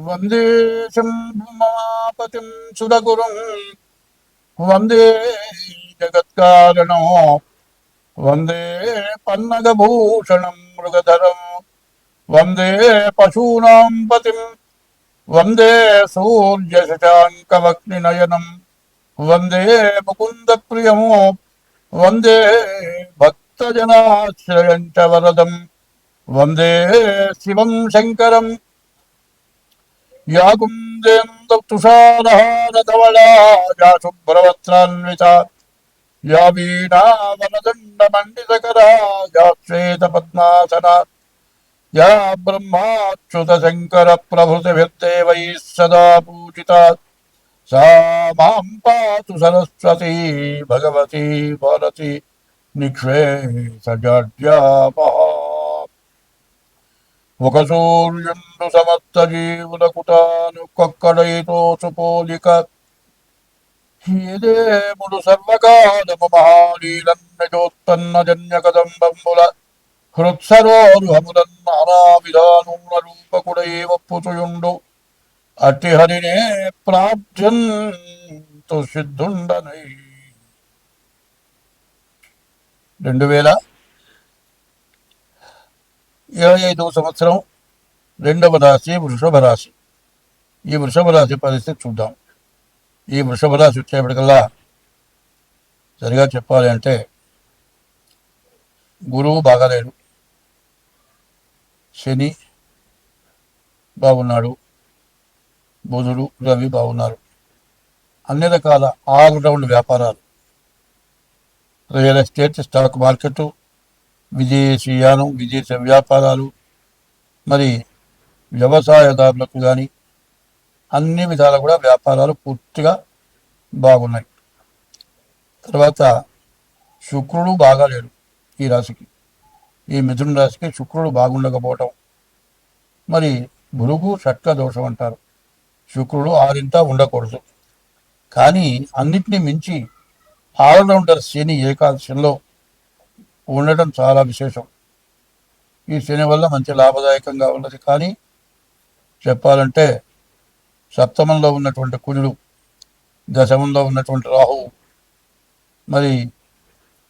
వందే శంభుమాపతిం సురగురుం వందే జగత్కారణం వందే పన్నగభూషణం మృగధరం వందే పశూనాం పతిం వందే సూర్యశశాంకవక్నినయనం వందే ముకుందప్రియం వందే భక్తజనాశ్రయం చ వరదం వందే శివం శంకరం या कुन्देन्दुषारहारधवला या शुभ्रवस्त्रान्विता या वीणावनदण्डमण्डितकरा या श्वेतपद्मासना या ब्रह्माच्युतशङ्करप्रभृतिभिर्देवैः सदा पूजिता सा मां पातु सरस्वती भगवती भारती निक्षेसजाड्यापहा ఒక సూర్యుండు సమస్త జీవులకు తాను కొక్కడైతోచుపోలిక ఏదేముడు ఇదేముడు సర్వకాలము మహాలీలన్నజోత్పన్న జన్య కదంబంబుల హృత్సరోరుహములన్ నానా విధానముల రూపకుడై ఒప్పుచుయుండు అట్టి హరినే ప్రార్థ్యంతు సిద్ధుండనై. రెండు వేల ఇరవై ఐదవ సంవత్సరం రెండవ రాశి వృషభ రాశి. ఈ వృషభ రాశి పరిస్థితి చూద్దాం. ఈ వృషభ రాశి వచ్చేప్పటికల్లా సరిగా చెప్పాలి అంటే గురువు బాగాలేడు. శని బాగున్నాడు. బుధుడు రవి బాగున్నారు. అన్ని రకాల ఆల్రౌండ్ వ్యాపారాలు. రియల్ ఎస్టేట్ స్టాక్ మార్కెట్ విదేశీయానం విదేశ వ్యాపారాలు మరి వ్యవసాయదారులకు కానీ అన్ని విధాలు కూడా వ్యాపారాలు పూర్తిగా బాగున్నాయి. తర్వాత శుక్రుడు బాగాలేడు ఈ రాశికి. ఈ మిథున రాశికి శుక్రుడు బాగుండకపోవటం. మరి భృగు షట్క దోషం అంటారు. శుక్రుడు ఆరింట ఉండకూడదు. కానీ అన్నిటినీ మించి ఆల్రౌండర్ శని ఏకాదశిలో ఉండటం చాలా విశేషం. ఈ శని వల్ల మంచి లాభదాయకంగా ఉన్నది. కానీ చెప్పాలంటే సప్తమంలో ఉన్నటువంటి కుజుడు దశమంలో ఉన్నటువంటి రాహువు మరి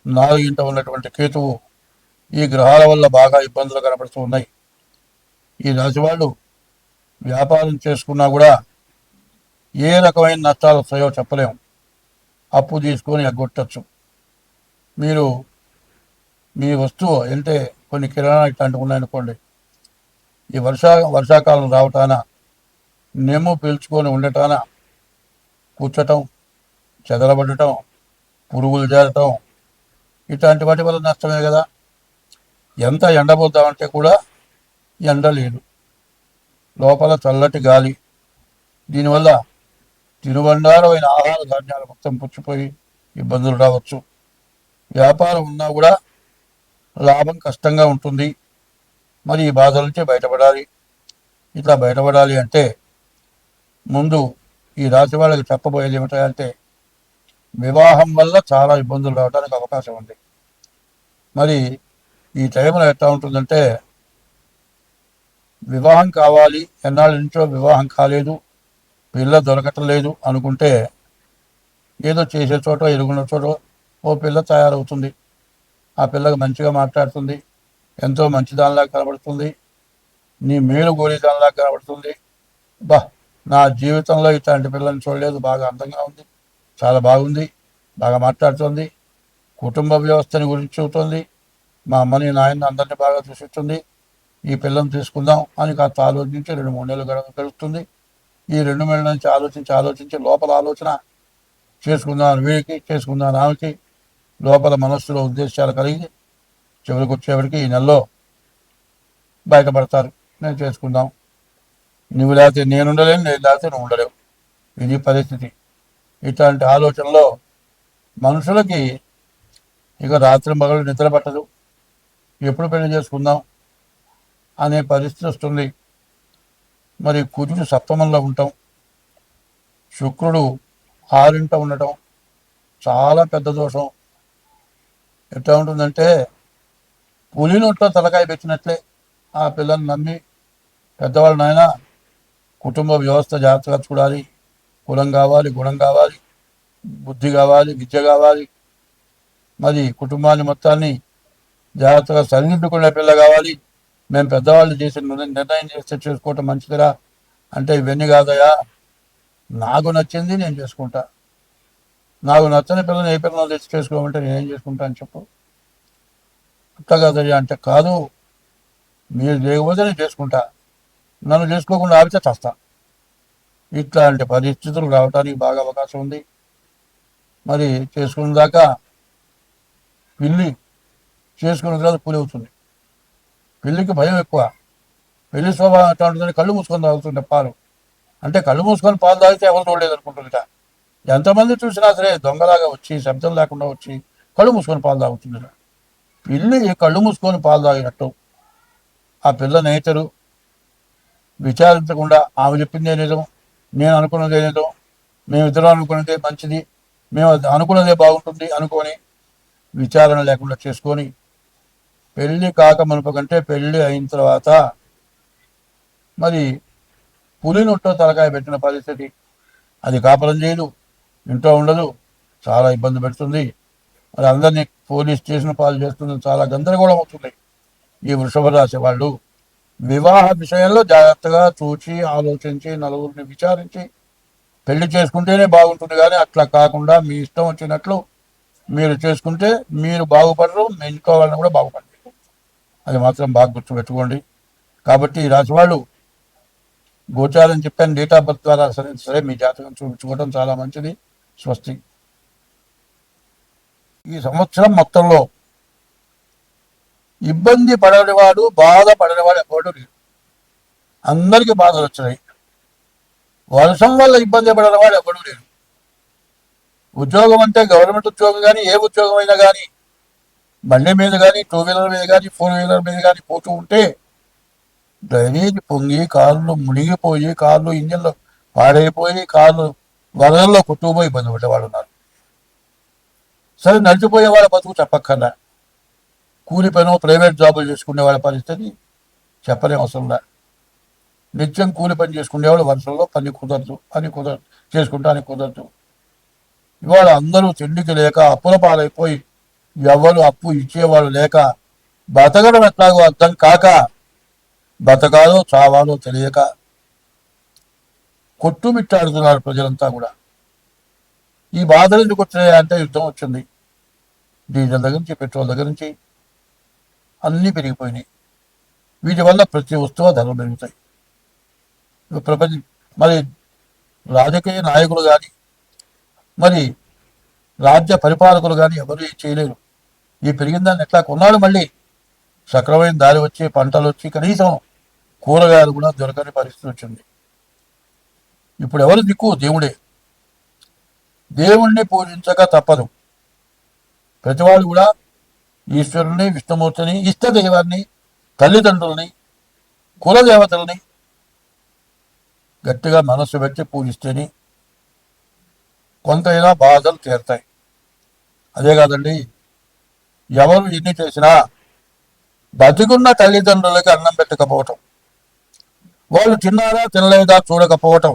నాలుగింట ఉన్నటువంటి కేతువు ఈ గ్రహాల వల్ల బాగా ఇబ్బందులు కనపడుతూ ఉన్నాయి. ఈ రాశి వాళ్ళు వ్యాపారం చేసుకున్నా కూడా ఏ రకమైన నష్టాలు వస్తాయో చెప్పలేము. అప్పు తీసుకొని ఎగ్గొట్టచ్చు. మీరు మీ వస్తువు అంటే కొన్ని కిరాణా ఇట్లాంటివి ఉన్నాయనుకోండి. ఈ వర్షా వర్షాకాలం రావటాన నెమ్ము పీల్చుకొని ఉండటాన కూర్చటం చెదలబడటం పురుగులు చేరటం ఇట్లాంటి వాటి వల్ల నష్టమే కదా. ఎంత ఎండబోద్దామంటే కూడా ఎండ లేదు. లోపల చల్లటి గాలి. దీనివల్ల తినుబండారమైన ఆహార ధాన్యాలు మొత్తం పుచ్చిపోయి ఇబ్బందులు రావచ్చు. వ్యాపారం ఉన్నా కూడా లాభం కష్టంగా ఉంటుంది. మరి ఈ బాధల నుంచి బయటపడాలి. ఇట్లా బయటపడాలి అంటే ముందు ఈ రాశి వాళ్ళకి చెప్పబోయేది ఏమిటంటే వివాహం వల్ల చాలా ఇబ్బందులు రావడానికి అవకాశం ఉంది. మరి ఈ టైంలో ఎట్లా ఉంటుందంటే వివాహం కావాలి ఎన్నాళ్ళ నుంచో వివాహం కాలేదు పిల్ల దొరకటం లేదు అనుకుంటే ఏదో చేసే చోట ఎరుగున్న చోట ఓ పిల్ల తయారవుతుంది. ఆ పిల్లకి మంచిగా మాట్లాడుతుంది. ఎంతో మంచిదానిలా కనబడుతుంది. నీ మేలు గోరేదానిలా కనబడుతుంది. బా నా జీవితంలో ఇట్లాంటి పిల్లల్ని చూడలేదు. బాగా అందంగా ఉంది. చాలా బాగుంది. బాగా మాట్లాడుతుంది. కుటుంబ వ్యవస్థని గురించి చెబుతుంది. మా అమ్మని నాయన్ని అందరినీ బాగా చూసిస్తుంది ఈ పిల్లని తీసుకుందాం అని కాస్త ఆలోచించి రెండు మూడు నెలలు గడవ గడుస్తుంది ఈ రెండు నెలల నుంచి ఆలోచించి ఆలోచించి లోపల ఆలోచన చేసుకుందాం వీడికి చేసుకుందాం ఆమెకి లోపల మనస్సులో ఉద్దేశాలు కలిగి చివరికి వచ్చేవాడికి ఈ నెలలో బయటపడతారు. నేను చేసుకుందాం. నువ్వు లేకపోతే నేను ఉండలేను నేను లేకపోతే నువ్వు ఉండలేవు. ఇది పరిస్థితి. ఇట్లాంటి ఆలోచనలో మనుషులకి ఇక రాత్రి మగలు నిద్ర పట్టదు. ఎప్పుడు పెళ్ళి చేసుకుందాం అనే పరిస్థితి వస్తుంది. మరి కుజుడు సప్తమంలో ఉండటం శుక్రుడు ఆరింట ఉండటం చాలా పెద్ద దోషం. ఎట్లా ఉంటుందంటే పులి నోట్లో తలకాయ పెట్టినట్లే ఆ పిల్లని నమ్మి పెద్దవాళ్ళ నాయన కుటుంబ వ్యవస్థ జాగ్రత్తగా చూడాలి. కులం కావాలి గుణం కావాలి బుద్ధి కావాలి విద్య కావాలి. మరి కుటుంబాన్ని మొత్తాన్ని జాగ్రత్తగా సరిదిద్దుకునే పిల్ల కావాలి. మేము పెద్దవాళ్ళు చేసిన నిర్ణయం- నిర్ణయం చేస్తే చేసుకోవటం మంచిదిరా. అంటే ఇవన్నీ కాదయా నాకు నచ్చింది నేను చేసుకుంటా. నాకు నచ్చని పిల్లని ఏ పిల్లలు తెచ్చి చేసుకోమంటే నేనేం చేసుకుంటాను అని చెప్పు. అట్లా కాదయ్యా అంటే కాదు. మీరు లేకపోతే నేను చేసుకుంటా. నన్ను చేసుకోకుండా ఆపితే చస్తా. ఇట్లాంటి పరిస్థితులు రావడానికి బాగా అవకాశం ఉంది. మరి చేసుకున్న దాకా పిల్లి చేసుకున్న తర్వాత పులి అవుతుంది. పిల్లికి భయం ఎక్కువ. పెళ్ళి స్వభావం ఎట్లా ఉంటుందని కళ్ళు మూసుకొని తాగుతుండే పాలు. అంటే కళ్ళు మూసుకొని పాలు తాగితే ఎవరు చూడలేదు అనుకుంటుందిట ఎంతమంది చూసినా సరే దొంగలాగా వచ్చి శబ్దం లేకుండా వచ్చి కళ్ళు మూసుకొని పాలు తాగుతుంది పిల్లి కళ్ళు మూసుకొని పాలు తాగినట్టు. ఆ పిల్ల నేచరు విచారించకుండా ఆమె చెప్పిందే నిజం నేను అనుకున్నదే నిజం మేమిద్దరం అనుకున్నదే మంచిది మేము అది అనుకున్నదే బాగుంటుంది అనుకొని విచారణ లేకుండా చేసుకొని పెళ్ళి కాక మునుపు కంటే అయిన తర్వాత మరి పులినొట్టో తలకాయ పెట్టిన పరిస్థితి అది కాపలం చేయదు. ఇంట్లో ఉండదు. చాలా ఇబ్బంది పెడుతుంది. మరి అందరినీ పోలీస్ స్టేషన్ పాలు చేస్తుంది చాలా గందరగోళం అవుతుంది. ఈ వృషభ రాశి వాళ్ళు వివాహ విషయంలో జాగ్రత్తగా చూచి ఆలోచించి నలుగురిని విచారించి పెళ్ళి చేసుకుంటేనే బాగుంటుంది కానీ అట్లా కాకుండా మీ ఇష్టం వచ్చినట్లు మీరు చేసుకుంటే మీరు బాగుపడరు మీ ఇంట్లో వాళ్ళని కూడా బాగుపడరు. అది మాత్రం బాగా గుర్తుపెట్టుకోండి. కాబట్టి ఈ రాశి వాళ్ళు గోచారం చెప్పాను డేట్ ఆఫ్ బర్త్ ద్వారా సరే సరే మీ జాతకం చూపించుకోవడం చాలా మంచిది. స్వస్తి ఈ సంవత్సరం మొత్తంలో ఇబ్బంది పడనివాడు బాధ పడనివాడు ఎవడు లేడు. అందరికీ బాధలు వచ్చినాయి. వర్షం వల్ల ఇబ్బంది పడనివాడు ఎవడు లేడు. ఉద్యోగం అంటే గవర్నమెంట్ ఉద్యోగం కానీ ఏ ఉద్యోగం అయినా కానీ బండి మీద కానీ టూ వీలర్ మీద కానీ ఫోర్ వీలర్ మీద కానీ పోతూ ఉంటే డ్రైనేజ్ పొంగి కార్లు మునిగిపోయి కార్లు ఇంజన్లు పాడైపోయి కార్లు వరదల్లో కుటుంబం ఇబ్బంది పడేవాళ్ళు ఉన్నారు. సరే నడిచిపోయే వాళ్ళ బతుకు చెప్పక్కర్లా కూలి పని ప్రైవేట్ జాబులు చేసుకునే వాళ్ళ పరిస్థితి చెప్పలేం అవసరంలా నిత్యం కూలి పని చేసుకునేవాళ్ళు వరుసల్లో పని కుదరదు పని కుదరదు చేసుకుంటానికి కుదరదు. ఇవాళ అందరూ తిండికి లేక అప్పుల పాలైపోయి ఎవరు అప్పు ఇచ్చేవాళ్ళు లేక బతకడం ఎట్లాగో అర్థం కాక బతకాలో చావాలో తెలియక కొట్టుమిట్టాడుతున్నారు ప్రజలంతా కూడా. ఈ బాధలు ఎందుకు వచ్చినాయా అంటే యుద్ధం వచ్చింది. డీజిల్ దగ్గర నుంచి పెట్రోల్ దగ్గర నుంచి అన్నీ పెరిగిపోయినాయి. వీటి వల్ల ప్రతి వస్తువు ధరలు పెరుగుతాయి. ప్రపంచ మరి రాజకీయ నాయకులు కానీ మరి రాజ్య పరిపాలకులు కానీ ఎవరు ఏం చేయలేరు. ఈ పెరిగిన దాన్ని ఎట్లా కొన్నాడు మళ్ళీ? సక్రమైన దారి వచ్చి పంటలు వచ్చి కనీసం కూరగాయలు కూడా దొరకని పరిస్థితి వచ్చింది. ఇప్పుడు ఎవరు దిక్కు దేవుడే. దేవుణ్ణి పూజించక తప్పదు. ప్రతివాడు కూడా ఈశ్వరుని విష్ణుమూర్తిని ఇష్ట తల్లిదండ్రులని తల్లిదండ్రుల్ని కులదేవతల్ని గట్టిగా మనస్సు పెట్టి పూజిస్తేనే కొంతైనా బాధలు తీరుతాయి. అదే కాదండి ఎవరు ఎన్ని చేసినా బతికున్న తల్లిదండ్రులకి అన్నం పెట్టకపోవటం వాళ్ళు తిన్నారా తినలేదా చూడకపోవటం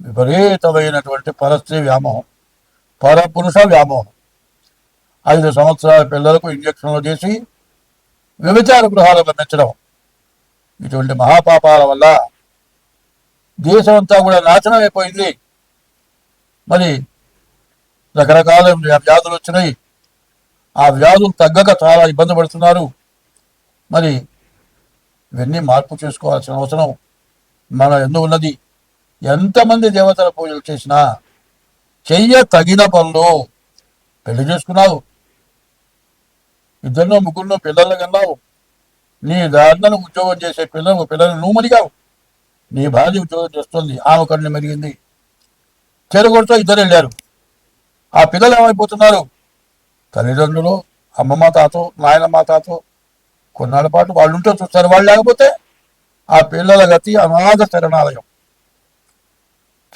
విపరీతమైనటువంటి పరస్త్రీ వ్యామోహం పరపురుష వ్యామోహం. ఐదు సంవత్సరాల పిల్లలకు ఇంజక్షన్లు చేసి వ్యభిచార గృహాలు పంపించడం ఇటువంటి మహాపాపాల వల్ల దేశం అంతా కూడా నాశనం అయిపోయింది. మరి రకరకాల వ్యాధులు వచ్చినాయి. ఆ వ్యాధులు తగ్గక చాలా ఇబ్బంది పడుతున్నారు. మరి ఇవన్నీ మార్పు చేసుకోవాల్సిన అవసరం మన ఎందు ఉన్నది ఎంతమంది దేవతల పూజలు చేసినా చెయ్య తగిన పనులు పెళ్ళి చేసుకున్నావు. ఇద్దరినో ముగ్గురునో పిల్లలు కన్నావు నీ దారిని ఉద్యోగం చేసే పిల్లలు పిల్లలు నువ్వు మరిగావు నీ భార్య ఉద్యోగం చేస్తుంది ఆమె కన్ను మెరిగింది. చెరుగొడుతో ఇద్దరు వెళ్ళారు. ఆ పిల్లలు ఏమైపోతున్నారు? తల్లిదండ్రులు అమ్మమ్మ తాతో నాయనమ్మ తాతో కొన్నాళ్ళ పాటు వాళ్ళు ఉంటే చూస్తారు. వాళ్ళు లేకపోతే ఆ పిల్లల గతి అనాథ శరణాలయం.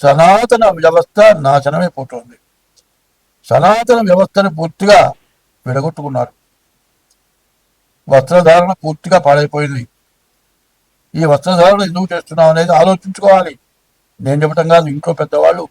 సనాతన వ్యవస్థ నాశనమైపోతుంది. సనాతన వ్యవస్థను పూర్తిగా విడగొట్టుకున్నారు. వస్త్రధారణ పూర్తిగా పాడైపోయింది. ఈ వస్త్రధారణ ఎందుకు చేస్తున్నాం అనేది ఆలోచించుకోవాలి. నేను చెప్పటం కాదు ఇంట్లో పెద్దవాళ్ళు